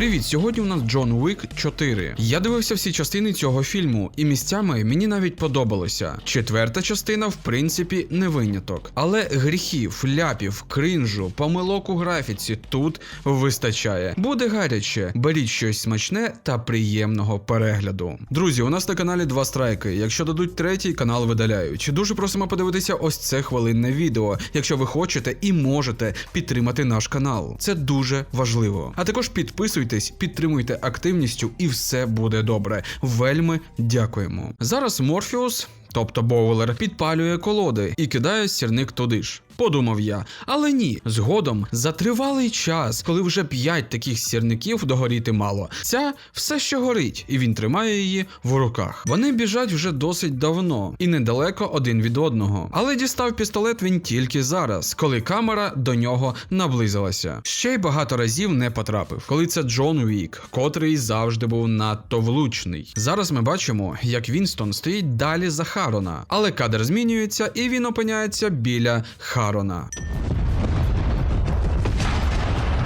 Привіт, сьогодні у нас Джон Уік 4. Я дивився всі частини цього фільму, і місцями мені навіть подобалося. Четверта частина, в принципі, не виняток. Але гріхів, ляпів, кринжу, помилок у графіці тут вистачає. Буде гаряче, беріть щось смачне та приємного перегляду. Друзі, у нас на каналі два страйки. Якщо дадуть третій, канал видаляють. Дуже просимо подивитися ось це хвилинне відео, якщо ви хочете і можете підтримати наш канал. Це дуже важливо. А також підписуйтесь, підтримуйте активністю, і все буде добре. Вельми дякуємо. Зараз Морфіус. Тобто Боулер підпалює колоди і кидає сірник туди ж. Подумав я, але ні, згодом за тривалий час, коли вже п'ять таких сірників догоріти мало. Ця все ще горить, і він тримає її в руках. Вони біжать вже досить давно і недалеко один від одного. Але дістав пістолет він тільки зараз, коли камера до нього наблизилася. Ще й багато разів не потрапив, коли це Джон Уік, котрий завжди був надто влучний. Зараз ми бачимо, як Вінстон стоїть далі за Харона, але кадр змінюється, і він опиняється біля Харона.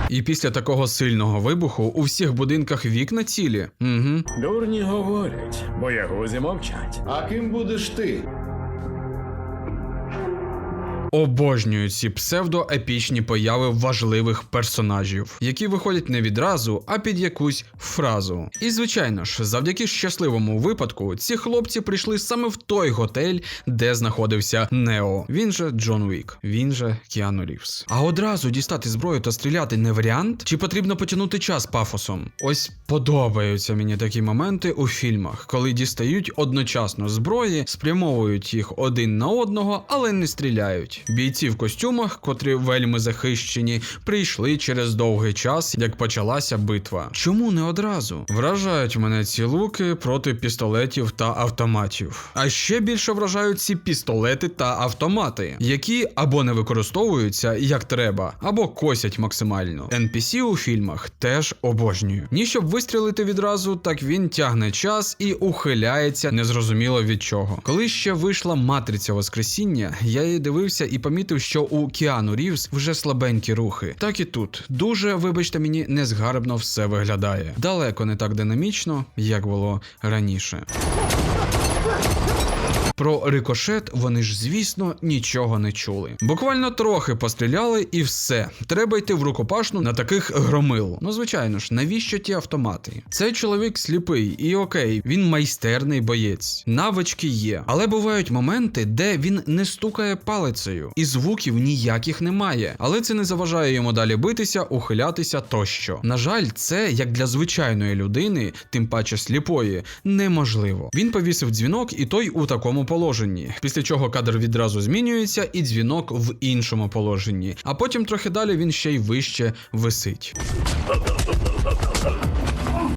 І після такого сильного вибуху у всіх будинках вікна цілі. Угу. Дурні говорять, боягузі мовчать. А ким будеш ти? Обожнюю ці псевдоепічні появи важливих персонажів, які виходять не відразу, а під якусь фразу. І звичайно ж, завдяки щасливому випадку, ці хлопці прийшли саме в той готель, де знаходився Нео. Він же Джон Уік, він же Кіану Рівс. А одразу дістати зброю та стріляти не варіант? Чи потрібно потягнути час пафосом? Ось подобаються мені такі моменти у фільмах, коли дістають одночасно зброї, спрямовують їх один на одного, але не стріляють. Бійці в костюмах, котрі вельми захищені, прийшли через довгий час, як почалася битва. Чому не одразу? Вражають мене ці луки проти пістолетів та автоматів. А ще більше вражають ці пістолети та автомати, які або не використовуються як треба, або косять максимально. NPC у фільмах теж обожнюю. Ні, щоб вистрілити відразу, так він тягне час і ухиляється незрозуміло від чого. Коли ще вийшла матриця Воскресіння, я її дивився і помітив, що у Кіану Рівз вже слабенькі рухи. Так і тут дуже, вибачте мені, незгарбно все виглядає. Далеко не так динамічно, як було раніше. Про рикошет вони ж, звісно, нічого не чули. Буквально трохи постріляли і все. Треба йти в рукопашну на таких громил. Ну, звичайно ж, навіщо ті автомати? Цей чоловік сліпий, і окей, він майстерний боєць. Навички є. Але бувають моменти, де він не стукає палицею, і звуків ніяких немає. Але це не заважає йому далі битися, ухилятися тощо. На жаль, це як для звичайної людини, тим паче сліпої, неможливо. Він повісив дзвінок, і той у такому положенні. Після чого кадр відразу змінюється, і дзвінок в іншому положенні. А потім трохи далі він ще й вище висить.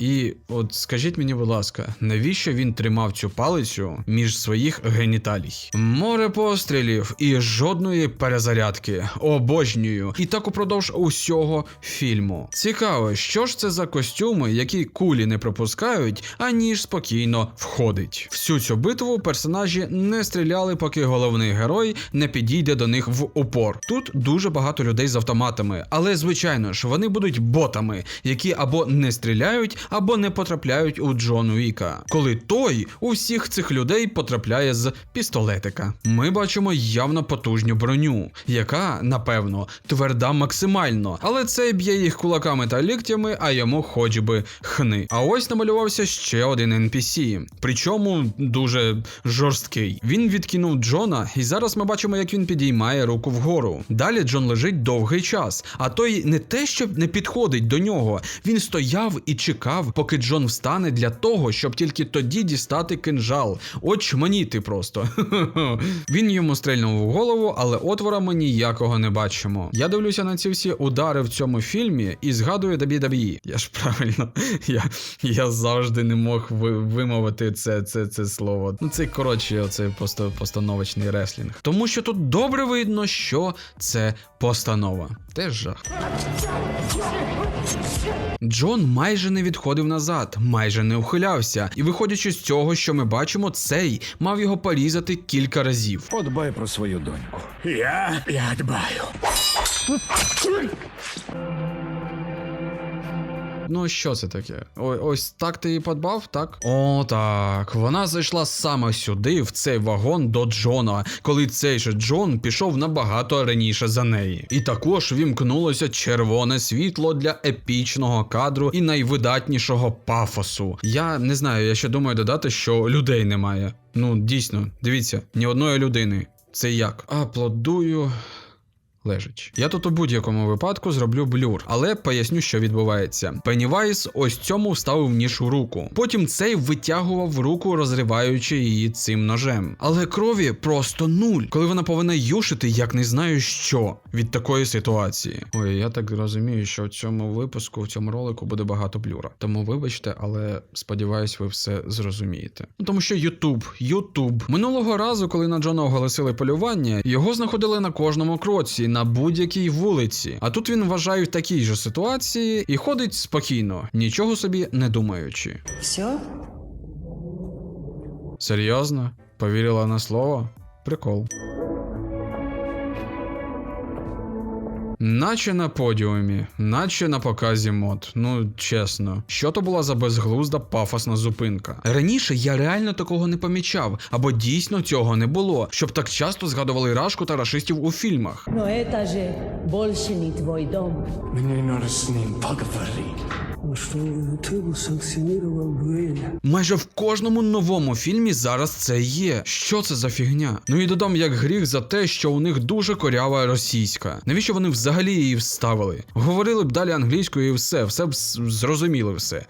І от скажіть мені, будь ласка, навіщо він тримав цю палицю між своїх геніталій? Море пострілів і жодної перезарядки. Обожнюю. І так упродовж усього фільму. Цікаво, що ж це за костюми, які кулі не пропускають, аніж спокійно входить. Всю цю битву персонажі не стріляли, поки головний герой не підійде до них в упор. Тут дуже багато людей з автоматами, але звичайно ж вони будуть ботами, які або не стріляють, або не потрапляють у Джон Уіка. Коли той у всіх цих людей потрапляє з пістолетика. Ми бачимо явно потужню броню, яка, напевно, тверда максимально, але цей б'є їх кулаками та ліктями, а йому хоч би хни. А ось намалювався ще один NPC, причому дуже жорсткий. Він відкинув Джона, і зараз ми бачимо, як він підіймає руку вгору. Далі Джон лежить довгий час, а той не те, щоб не підходить до нього, він стояв і чекав, поки Джон встане для того, щоб тільки тоді дістати кинжал. Очманіти просто. Він йому стрельнув в голову, але отвора ми ніякого не бачимо. Я дивлюся на ці всі удари в цьому фільмі і згадую WWE. Я ж правильно, я, я завжди не мог вимовити це, це, це слово. Ну це коротше, просто постановочний реслінг. Тому що тут добре видно, що це постанова. Теж жах. Джон майже не відходив назад, майже не ухилявся, і виходячи з цього, що ми бачимо, цей мав його порізати кілька разів. Подбай про свою доньку. Я, я дбаю. Ну що це таке? О, ось так ти її подбав, так? О, так. Вона зайшла саме сюди, в цей вагон до Джона, коли цей же Джон пішов набагато раніше за неї. І також вімкнулося червоне світло для епічного кадру і найвидатнішого пафосу. Я не знаю, я ще думаю додати, що людей немає. Ну, дійсно, дивіться, ні одної людини. Це як? Аплодую. Лежить. Я тут у будь-якому випадку зроблю блюр, але поясню, що відбувається. Пеннівайс ось цьому вставив ніж у руку. Потім цей витягував руку, розриваючи її цим ножем. Але крові просто нуль, коли вона повинна юшити, як не знаю що від такої ситуації. Ой, я так розумію, що в цьому випуску, в цьому ролику буде багато блюра. Тому вибачте, але сподіваюсь, ви все зрозумієте. Ну тому що Ютуб, Ютуб. Минулого разу, коли на Джона оголосили полювання, його знаходили на кожному кроці, на будь-якій вулиці. А тут він вважає в такій же ситуації і ходить спокійно, нічого собі не думаючи. Все? Серйозно? Повірила на слово? Прикол. Наче на подіумі, наче на показі мод. Ну чесно, що то була за безглузда пафосна зупинка. Раніше я реально такого не помічав, або дійсно цього не було, щоб так часто згадували рашку та рашистів у фільмах. Но це же больше не твой дом. Мені не поговорити. Санкционировал дуэль. Майже в кожному новому фільмі зараз це є. Що це за фігня? Ну і додам як гріх за те, що у них дуже корява російська. Навіщо вони взагалі її вставили? Говорили б далі англійською і все, все б зрозуміли все.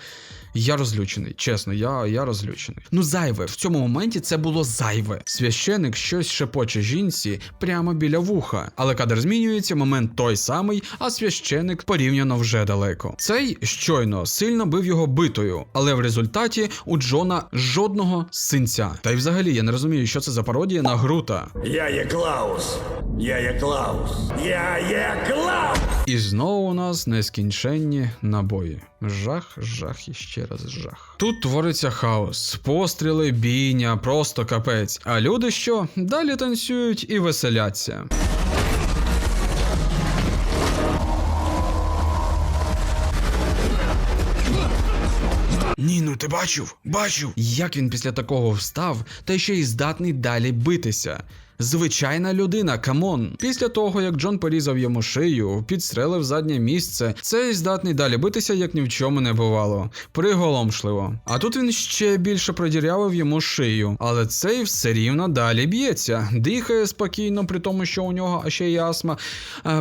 Я розлючений, чесно, я, я розлючений. Ну, зайве, в цьому моменті це було зайве. Священик щось шепоче жінці прямо біля вуха. Але кадр змінюється, момент той самий, а священик порівняно вже далеко. Цей щойно сильно бив його битою, але в результаті у Джона жодного синця. Та й взагалі я не розумію, що це за пародія на Грута. Я є Клаус. Я є Клаус. Я є Клаус. І знову у нас нескінченні набої. Жах, жах і ще раз жах. Тут твориться хаос, постріли, бійня, просто капець. А люди що? Далі танцюють і веселяться. Ні, ну ти бачив? Бачив. Як він після такого встав, та ще й здатний далі битися. Звичайна людина, камон. Після того, як Джон порізав йому шию, підстрелив заднє місце, цей здатний далі битися, як ні в чому не бувало. Приголомшливо. А тут він ще більше продірявив йому шию, але цей все рівно далі б'ється, дихає спокійно, при тому, що у нього ще й астма.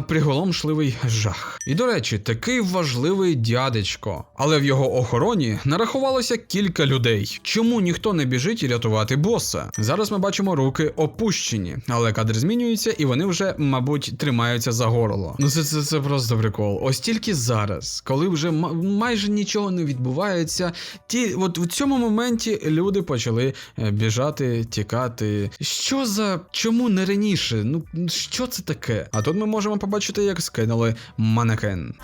Приголомшливий жах. І до речі, такий важливий дядечко. Але в його охороні нарахувалося кілька людей. Чому ніхто не біжить і рятувати боса? Зараз ми бачимо руки опущені, але кадр змінюється, і вони вже, мабуть, тримаються за горло. Ну це, це, це просто прикол. Ось тільки зараз, коли вже ма- майже нічого не відбувається, ті, от в цьому моменті люди почали е, біжати, тікати. Що за чому не раніше? Ну що це таке? А тут ми можемо побачити, як скинули манекен.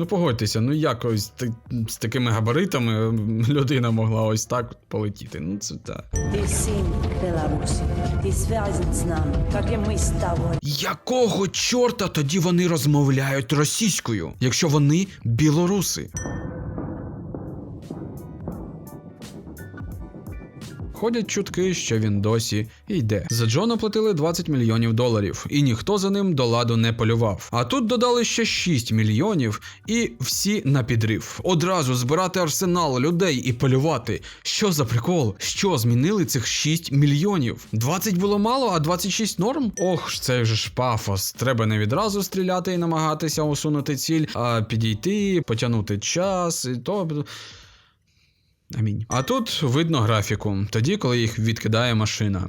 Ну погодьтеся, ну як ось ти- з такими габаритами м, людина могла ось так полетіти. Ну це так. Ты сын Беларуси. Ты связан с нами, как и мы с тобой. Якого чорта тоді вони розмовляють російською, якщо вони білоруси? Ходять чутки, що він досі йде. За Джона платили 20 мільйонів доларів, і ніхто за ним до ладу не полював. А тут додали ще 6 мільйонів, і всі на підрив. Одразу збирати арсенал людей і полювати. Що за прикол? Що змінили цих 6 мільйонів? 20 було мало, а 26 норм? Ох, це ж пафос. Треба не відразу стріляти і намагатися усунути ціль, а підійти, потягнути час, і то. Амінь. А тут видно графіку, тоді, коли їх відкидає машина.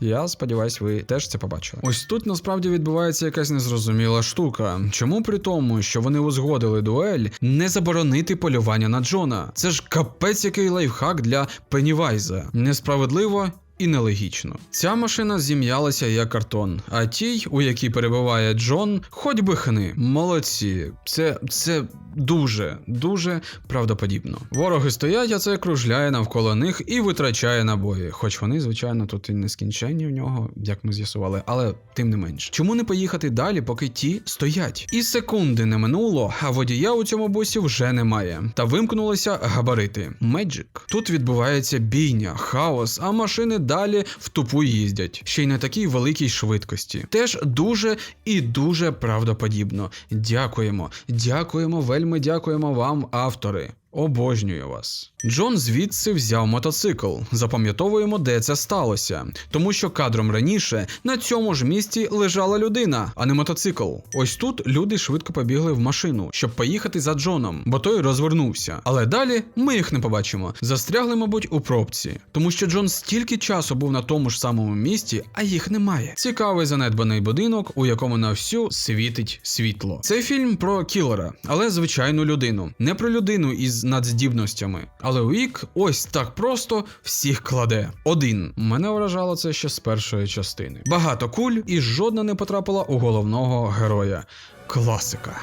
Я сподіваюсь, ви теж це побачили. Ось тут насправді відбувається якась незрозуміла штука. Чому при тому, що вони узгодили дуель, не заборонити полювання на Джона? Це ж капець який лайфхак для Пеннівайза. Несправедливо. І нелогічно. Ця машина зім'ялася як картон, а тій, у якій перебуває Джон, хоч би хни. Молодці. Це це дуже, дуже правдоподібно. Вороги стоять, а це кружляє навколо них і витрачає набої. Хоч вони, звичайно, тут і нескінченні в нього, як ми з'ясували, але тим не менш. Чому не поїхати далі, поки ті стоять? І секунди не минуло, а водія у цьому бусі вже немає. Та вимкнулися габарити. Меджик. Тут відбувається бійня, хаос, а машини далі в тупу їздять. Ще й на такій великій швидкості. Теж дуже і дуже правдоподібно. Дякуємо, дякуємо, вельми дякуємо вам, автори. Обожнюю вас. Джон звідси взяв мотоцикл. Запам'ятовуємо, де це сталося. Тому що кадром раніше на цьому ж місці лежала людина, а не мотоцикл. Ось тут люди швидко побігли в машину, щоб поїхати за Джоном, бо той розвернувся. Але далі ми їх не побачимо. Застрягли, мабуть, у пробці, тому що Джон стільки часу був на тому ж самому місці, а їх немає. Цікавий занедбаний будинок, у якому на всю світить світло. Це фільм про кілера, але звичайну людину, не про людину із надздібностями. Але Уік ось так просто всіх кладе. Один мене вражало це ще з першої частини. Багато куль, і жодна не потрапила у головного героя. Класика.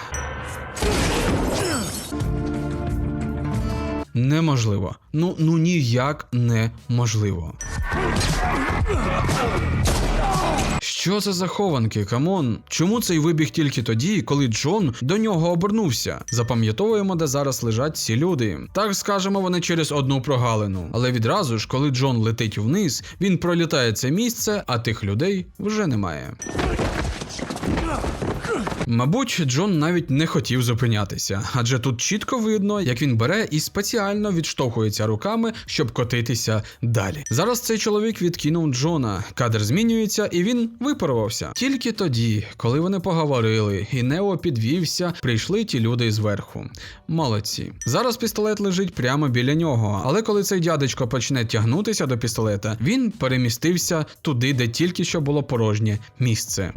Неможливо. Ну ну ніяк неможливо. Що це за хованки, камон? Чому цей вибіг тільки тоді, коли Джон до нього обернувся? Запам'ятовуємо, де зараз лежать ці люди. Так скажемо, вони через одну прогалину. Але відразу ж, коли Джон летить вниз, він пролітає це місце, а тих людей вже немає. Мабуть, Джон навіть не хотів зупинятися, адже тут чітко видно, як він бере і спеціально відштовхується руками, щоб котитися далі. Зараз цей чоловік відкинув Джона. Кадр змінюється, і він випарувався. Тільки тоді, коли вони поговорили, і Нео підвівся, прийшли ті люди зверху. Молодці. Зараз пістолет лежить прямо біля нього, але коли цей дядечко почне тягнутися до пістолета, він перемістився туди, де тільки що було порожнє місце.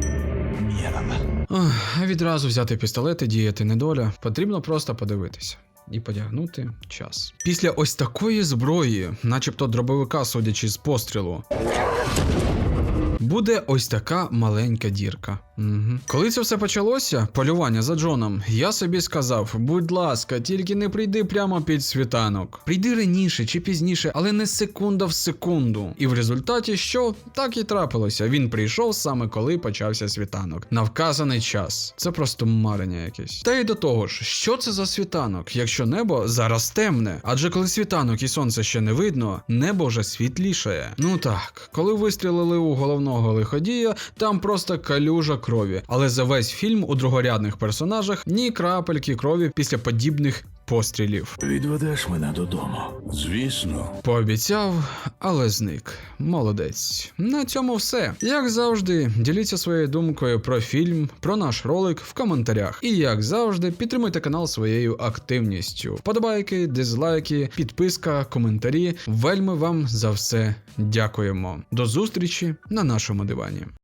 А відразу взяти пістолет і діяти недоля. Потрібно просто подивитися. І потягнути час. Після ось такої зброї, начебто дробовика, судячи з пострілу. Буде ось така маленька дірка. Угу. Коли це все почалося, полювання за Джоном, я собі сказав: будь ласка, тільки не прийди прямо під світанок. Прийди раніше чи пізніше, але не секунда в секунду. І в результаті що так і трапилося. Він прийшов саме коли почався світанок. На вказаний час. Це просто марення якесь. Та й до того ж, що це за світанок, якщо небо зараз темне? Адже коли світанок і сонце ще не видно, небо вже світлішає. Ну так, коли вистрілили у головного лиходія, там просто калюжа крові. Але за весь фільм у другорядних персонажах ні крапельки крові після подібних пострілів. Відведеш мене додому. Звісно. Пообіцяв, але зник. Молодець. На цьому все. Як завжди, діліться своєю думкою про фільм, про наш ролик в коментарях. І як завжди, підтримуйте канал своєю активністю. Вподобайки, дизлайки, підписка, коментарі. Вельми вам за все дякуємо. До зустрічі на нашому дивані.